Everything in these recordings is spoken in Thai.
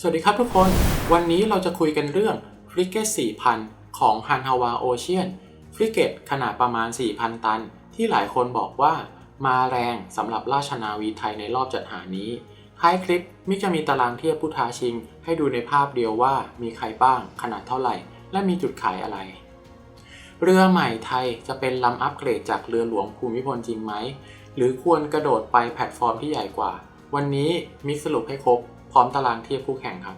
สวัสดีครับทุกคน วันนี้เราจะคุยกันเรื่องฟริเกต 4,000 ของฮันฮาวาโอเชียนฟริเกตขนาดประมาณ 4,000 ตัน ที่หลายคนบอกว่ามาแรงสำหรับราชนาวีไทยในรอบจัดหานี้ท้ายคลิปมิจะมีตารางเทียบผู้ท้าชิง ให้ดูในภาพเดียวว่ามีใครบ้าง ขนาดเท่าไหร่ และมีจุดขายอะไร เรือใหม่ไทยจะเป็นลำอัปเกรดจากเรือหลวงภูมิพลจริงไหม หรือควรกระโดดไปแพลตฟอร์มที่ใหญ่กว่า วันนี้มิสรุปให้ครบ พร้อมตารางเทียบคู่แข่งครับ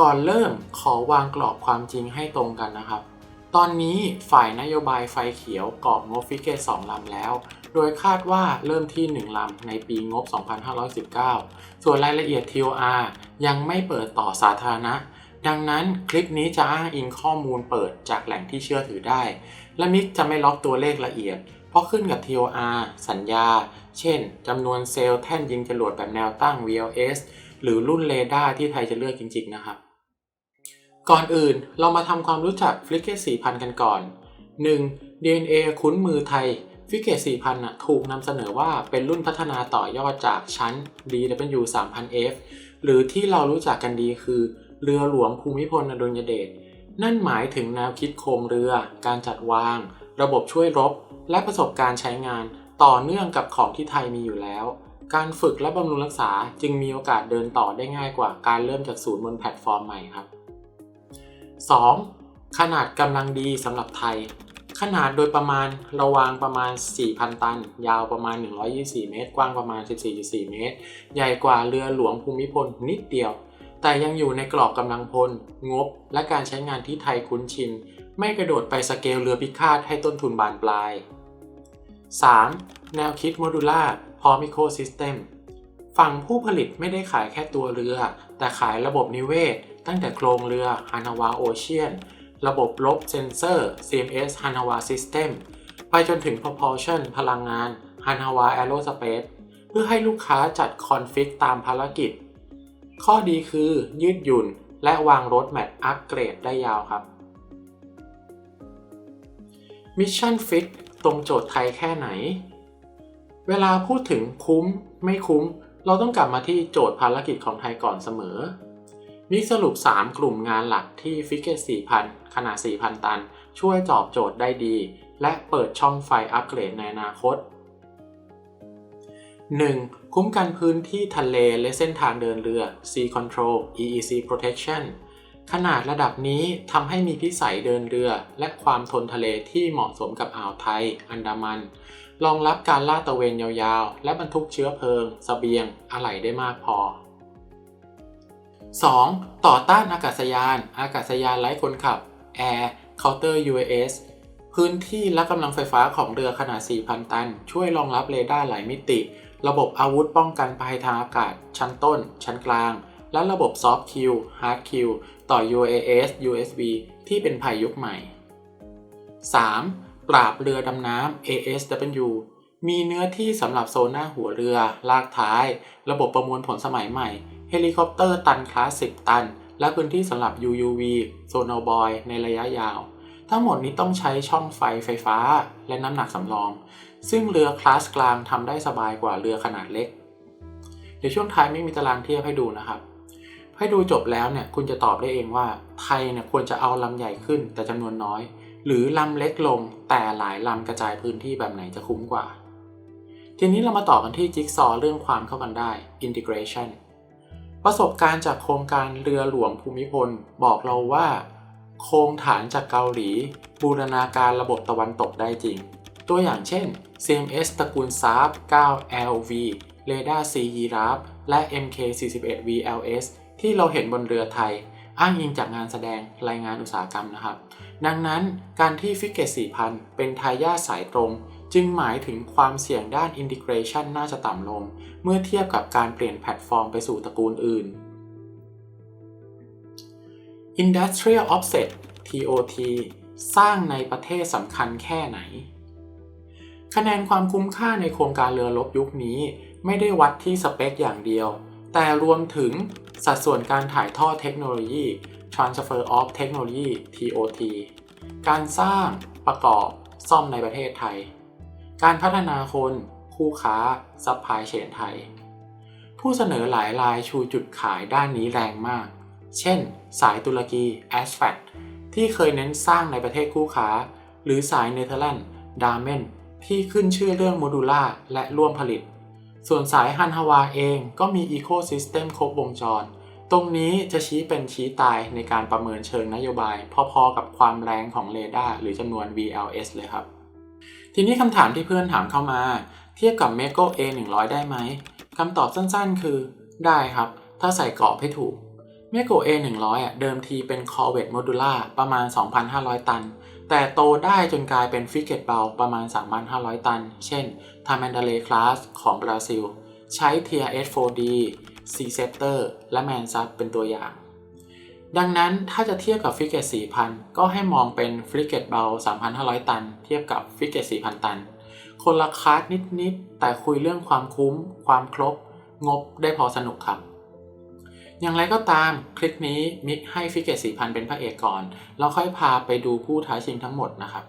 ก่อนเริ่มขอวางกรอบความจริงให้ตรงกันนะครับ ตอนนี้ฝ่ายนโยบายไฟเขียวกรอบงบฟิกเกต2ลำแล้ว โดยคาดว่าเริ่มที่ 1 ลำในปีงบ 2519 ส่วนรายละเอียด TOR ยังไม่เปิดต่อสาธารณะดังนั้นคลิปนี้จะอ้างอิงข้อมูลเปิดจากแหล่งที่เชื่อถือได้ และมิกจะไม่ล็อกตัวเลขละเอียด เพราะขึ้นกับ TOR สัญญา เช่นจำนวนเซลล์แท่นยิงจรวดแบบแนวตั้ง VLS หรือรุ่นเรดาร์ที่ไทยจะเลือกจริง ๆ นะครับ ก่อนอื่นเรามาทำความรู้จักฟลิกเกต4,000 กันก่อน 1. DNA คุ้นมือไทยฟลิกเกต4,000นะถูกนำเสนอว่าเป็นรุ่นพัฒนาต่อยอดจากชั้น DW 3000F หรือที่เรารู้จักกันดีคือ เรือหลวงภูมิพลอดุลยเดชนั่นหมายถึงแนวคิดโครงเรือ การจัดวาง ระบบช่วยรบ และประสบการณ์ใช้งาน ต่อเนื่องกับของที่ไทยมีอยู่แล้ว การฝึกและบำรุงรักษาจึงมีโอกาสเดินต่อได้ง่ายกว่าการเริ่มจากศูนย์บนแพลตฟอร์มใหม่ครับ 2. ขนาดกำลังดีสำหรับไทย ขนาดโดยประมาณระวางประมาณ 4,000 ตัน ยาวประมาณ 124 เมตร กว้างประมาณ 14.4 เมตร ใหญ่กว่าเรือหลวงภูมิพลนิดเดียว แต่ยังอยู่ในกรอบกำลังพล งบ และการใช้งานที่ไทยคุ้นชิน ไม่กระโดดไปสเกลเรือพิฆาตให้ต้นทุนบานปลาย 3. แนวคิดโมดูล่า ร้อมอีโคซิสเต็มฝั่งผู้ผลิตไม่ได้ขายแค่ตัวเรือ แต่ขายระบบนิเวศ ตั้งแต่โครงเรือ Hanawa Ocean ระบบลบเซนเซอร์ CMS Hanawa System ไปจนถึง propulsion พลังงาน Hanawa Aerospace เพื่อให้ลูกค้าจัดคอนฟิกตามภารกิจ ข้อดีคือยืดหยุ่นและวางรถแมทอัปเกรดได้ยาวครับ Mission Fit ตรงโจทย์ไทยแค่ไหน เวลาพูดถึงคุ้มไม่คุ้ม เราต้องกลับมาที่โจทย์ภารกิจของไทยก่อนเสมอมิกสรุป 3 กลุ่มงานหลักที่ฟิกเกต4,000 ขนาด 4,000 ตัน ช่วยตอบโจทย์ได้ดี และเปิดช่องไฟอัปเกรดในอนาคต 1. คุ้มกันพื้นที่ทะเลและเส้นทางเดินเรือ Sea Control EEC Protection ขนาดระดับนี้ทำให้มีพิสัยเดินเรือ และความทนทะเลที่เหมาะสมกับอ่าวไทย อันดามัน รองรับการลาดตระเวนยาวๆ และบรรทุกเชื้อเพลิงสเสบียงอะไหล่ได้มากพอ 2. ต่อต้านอากาศยาน อากาศยานไร้คนขับ Air Counter UAS พื้นที่และกำลังไฟฟ้าของเรือขนาด 4,000 ตัน ช่วยรองรับเรดาร์หลายมิติ ระบบอาวุธป้องกันภัยทางอากาศ ชั้นต้น ชั้นกลาง และระบบ Soft Q Hard Q ต่อ UAS USB ที่เป็นภัยยุคใหม่ 3. ปราบเรือดำน้ำ ASW มีเนื้อที่สำหรับโซน่าหัวเรือ ลากท้าย ระบบประมวลผลสมัยใหม่ เฮลิคอปเตอร์ตันคลาสสิกตัน และพื้นที่สำหรับ UUV โซโนบอย ในระยะยาว ทั้งหมดนี้ต้องใช้ช่องไฟไฟฟ้า และน้ำหนักสำรอง ซึ่งเรือคลาสกลางทำได้สบายกว่าเรือขนาดเล็ก เดี๋ยวช่วงท้ายไม่มีตารางเทียบให้ดูนะครับให้ดูจบแล้วเนี่ยคุณจะตอบได้เองว่าไทยเนี่ยควรจะเอาลำใหญ่ขึ้นแต่จำนวนน้อย หรือลำเล็กลงแต่หลายลำกระจายพื้นที่แบบไหนจะคุ้มกว่า ทีนี้เรามาต่อกันที่จิ๊กซอว์เรื่องความเข้ากันได้ integration ประสบการณ์จากโครงการเรือหลวงภูมิพล บอกเราว่า โครงฐานจากเกาหลี บูรณาการระบบตะวันตกได้จริง ตัวอย่างเช่น CMS ตระกูล SAP 9LV เรดาร์ C Giraffe และ MK41 VLS ที่เราเห็นบนเรือไทย อ้างอิงจากงานแสดงรายงานอุตสาหกรรมนะครับ ดังนั้นการที่ฟิกเกต4,000 เป็นทายาทสายตรง จึงหมายถึงความเสี่ยงด้านอินทิเกรชันน่าจะต่ำลง เมื่อเทียบกับการเปลี่ยนแพลตฟอร์มไปสู่ตระกูลอื่น Industrial Offset TOT สร้างในประเทศสำคัญแค่ไหน คะแนนความคุ้มค่าในโครงการเรือรบยุคนี้ ไม่ได้วัดที่สเปคอย่างเดียว แต่รวมถึงสัดส่วนการถ่ายทอดเทคโนโลยี Transfer of Technology TOT การสร้างประกอบซ่อมในประเทศไทย การพัฒนาคนคู่ค้าซัพพลายเชนไทย ผู้เสนอหลายรายชูจุดขายด้านนี้แรงมาก เช่น สายตุรกี a s f a t ที่เคยเน้นสร้างในประเทศคู่ค้า หรือสายเนเธอร์แลนด์ d a r m e n ที่ขึ้นชื่อเรื่องโมดูล่าและร่วมผลิต ส่วนสายฮันฮาวาเองก็มีอีโคซิสเต็มครบวงจร ตรงนี้จะชี้เป็นชี้ตายในการประเมินเชิงนโยบาย พอๆกับความแรงของเรดาร์หรือจำนวน VLS เลยครับ ทีนี้คำถามที่เพื่อนถามเข้ามา เทียบกับ m e g o A 100ได้ไหมคำตอบสั้นๆ คือ ได้ครับ ถ้าใส่กรอบให้ถูก m e g o A 100อะเดิมทีเป็น Corvette Modular ประมาณ 2,500 ตัน แต่โตได้จนกลายเป็นฟริเกตเบลประมาณ 3,500 ตัน เช่น t a m a n d a l e Class ของบราซิล ใช้ TRS 4D Sea Scepter และ Man Sub เป็นตัวอย่าง ดังนั้นถ้าจะเทียบกับฟริเกต4,000 ก็ให้มองเป็นฟริเกตเบล3,500 ตัน เทียบกับฟริเกต4,000 ตัน คนละคาสนิดๆ แต่คุยเรื่องความคุ้ม ความครบ งบได้พอสนุกครับ อย่างไรก็ตามคลิปนี้มิกให้ฟิกเกต4,000 เป็นพระเอกก่อน แล้วค่อยพาไปดูผู้ท้าชิงทั้งหมดนะครับ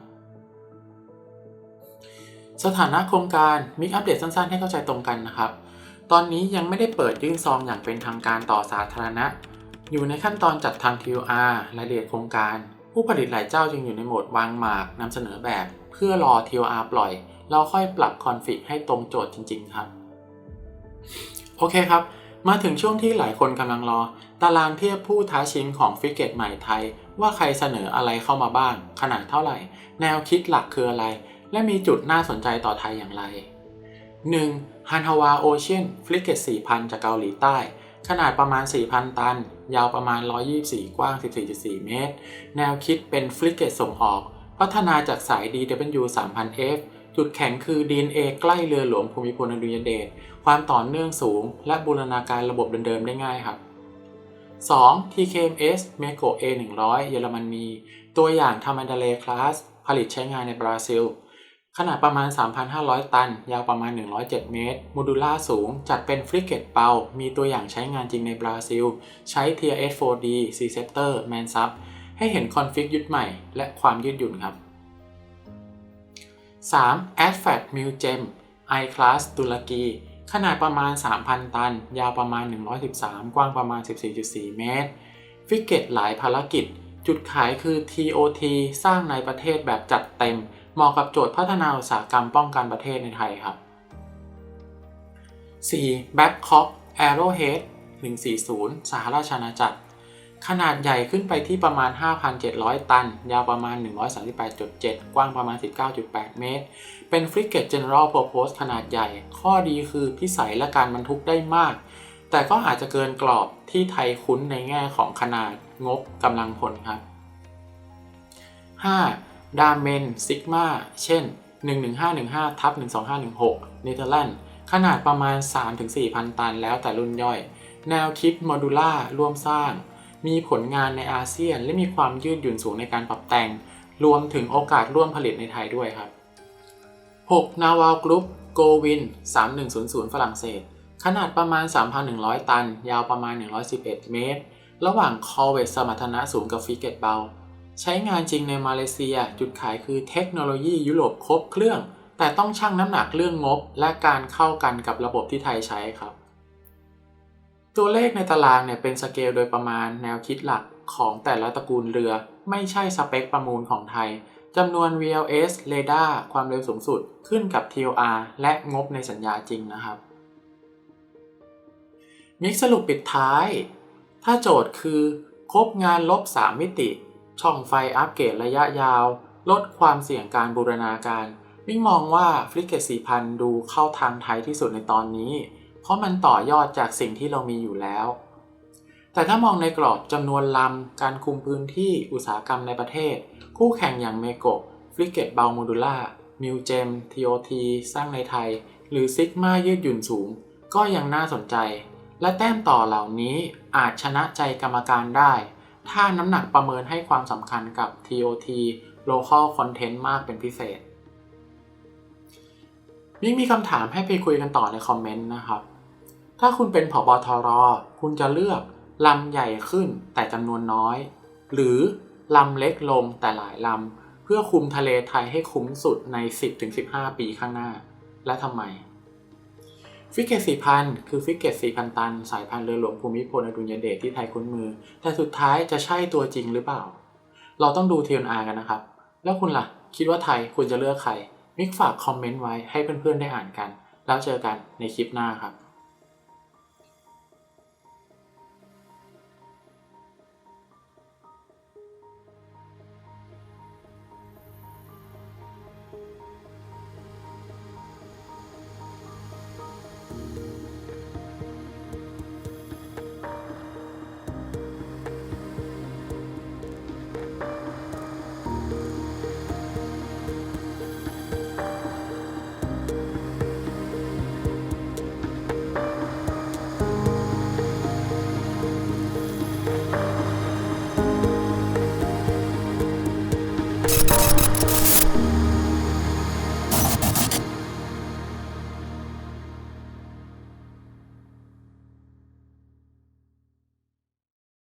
สถานะโครงการมิกอัปเดตสั้นๆ ให้เข้าใจตรงกันนะครับ ตอนนี้ยังไม่ได้เปิดยื่นซองอย่างเป็นทางการต่อสาธารณะ อยู่ในขั้นตอนจัดทาง TOR รายละเอียดโครงการ ผู้ผลิตหลายเจ้าจึงอยู่ในโหมดวางหมากนำเสนอแบบ เพื่อรอ TOR ปล่อย เราค่อยปรับคอนฟิกให้ตรงโจทย์จริง ๆ ครับ โอเคครับ มาถึงช่วงที่หลายคนกำลังรอ ตารางเทียบผู้ท้าชิงของฟิกเกตใหม่ไทย ว่าใครเสนออะไรเข้ามาบ้าง ขนาดเท่าไหร่ แนวคิดหลักคืออะไร และมีจุดน่าสนใจต่อไทยอย่างไร 1. ฮันฮาวาโอเชียนฟลิกเกต 4,000 จากเกาหลีใต้ ขนาดประมาณ 4,000 ตัน ยาวประมาณ 124 กว้าง 14.4 เมตร แนวคิดเป็นฟลิกเกตส่งออก พัฒนาจากสาย DW 3000F จุดแข็งคือ DNA ใกล้เรือหลวงภูมิพลอดุลยเดช ความต่อเนื่องสูง และบูรณาการระบบเดิมๆได้ง่ายครับ 2. TKMS m e g o A100 เยอรมนี ตัวอย่างทามันดาเลคลาส ผลิตใช้งานในบราซิล ขนาดประมาณ 3,500 ตัน ยาวประมาณ 107 เมตร โมดูล่าสูง จัดเป็นฟริเกตเปา มีตัวอย่างใช้งานจริงในบราซิล ใช้ TRS 4D Sea Scepter Man Sub ให้เห็นคอนฟิกยุดใหม่ และความยืดหยุ่นครับ 3. a d f a t m u g e m I Class ตุรกี ขนาดประมาณ 3,000 ตัน ยาวประมาณ 113 กว้างประมาณ 14.4 เมตรฟิกเกตหลายภารกิจ จุดขายคือ TOT สร้างในประเทศแบบจัดเต็ม เหมาะกับโจทย์พัฒนาอุตสาหกรรมป้องกันประเทศในไทยครับ 4. Babcock Arrowhead 140 สหราชอาณาจักร ขนาดใหญ่ขึ้นไปที่ประมาณ 5,700 ตัน ยาวประมาณ 138.7 กว้างประมาณ 19.8 เมตร เป็นฟริเกต General Purpose ขนาดใหญ่ ข้อดีคือพิสัยและการบรรทุกได้มาก แต่ก็อาจจะเกินกรอบที่ไทยคุ้นในแง่ของขนาดงบกำลังพลครับ 5. ดาเมนซิกมาเช่น 11515ทับ12516เนเธอร์แลนด์ขนาดประมาณ 3-4,000 ตันแล้วแต่รุ่นย่อย แนวคิดโมดูล่าร่วมสร้าง มีผลงานในอาเซียน และมีความยืดหยุ่นสูงในการปรับแต่ง รวมถึงโอกาสร่วมผลิตในไทยด้วยครับ 6. นาวาลกรุ๊ปโกวิน 3100 ฝรั่งเศส ขนาดประมาณ 3,100 ตัน ยาวประมาณ 111 เมตร ระหว่างคอเวตสมรรถนะสูงกับฟิกเกตเบา ใช้งานจริงในมาเลเซีย จุดขายคือเทคโนโลยียุโรปครบเครื่อง แต่ต้องชั่งน้ำหนักเรื่องงบ และการเข้ากันกับระบบที่ไทยใช้ครับ ตัวเลขในตารางเนี่ยเป็นสเกลโดยประมาณแนวคิดหลักของแต่ละตระกูลเรือ ไม่ใช่สเปคประมูลของไทยจำนวน VLS เรดาร์ความเร็วสูงสุดขึ้นกับ TOR และงบในสัญญาจริงนะครับ มิกสรุปปิดท้าย ถ้าโจทย์คือ ครบงานลบ 3 มิติ ช่องไฟอัปเกรดระยะยาว ลดความเสี่ยงการบูรณาการมิกมองว่าฟลิกเกต4,000 ดูเข้าทางไทยที่สุดในตอนนี้ เพราะมันต่อยอดจากสิ่งที่เรามีอยู่แล้ว แต่ถ้ามองในกรอบจำนวนลำ การคุมพื้นที่อุตสาหกรรมในประเทศ คู่แข่งอย่างเมโกฟลิกเกตเบลโมดูล่ามิวเจมทีโอทีสร้างในไทย หรือซิกมายืดหยุ่นสูง ก็ยังน่าสนใจ และแต้มต่อเหล่านี้อาจชนะใจกรรมการได้ ถ้าน้ำหนักประเมินให้ความสำคัญกับ TOT Local Content มากเป็นพิเศษมิกมีคำถามให้ไปคุยกันต่อในคอมเมนต์นะครับ ถ้าคุณเป็นผบทร คุณจะเลือกลำใหญ่ขึ้นแต่จำนวนน้อย หรือลำเล็กลงแต่หลายลำ เพื่อคุมทะเลไทยให้คุ้มสุดใน 10-15 ปีข้างหน้า และทำไม ฟิกเกต4,000คือฟิกเกต4,000ตัน สายพันธุ์เรือหลวงภูมิพลอดุลยเดชที่ไทยคุ้นมือ แต่สุดท้ายจะใช่ตัวจริงหรือเปล่า เราต้องดู TNR กันนะครับ แล้วคุณล่ะ คิดว่าไทยคุณจะเลือกใคร มิกฝากคอมเมนต์ไว้ให้เพื่อนๆได้อ่านกัน แล้วเจอกันในคลิปหน้าครับ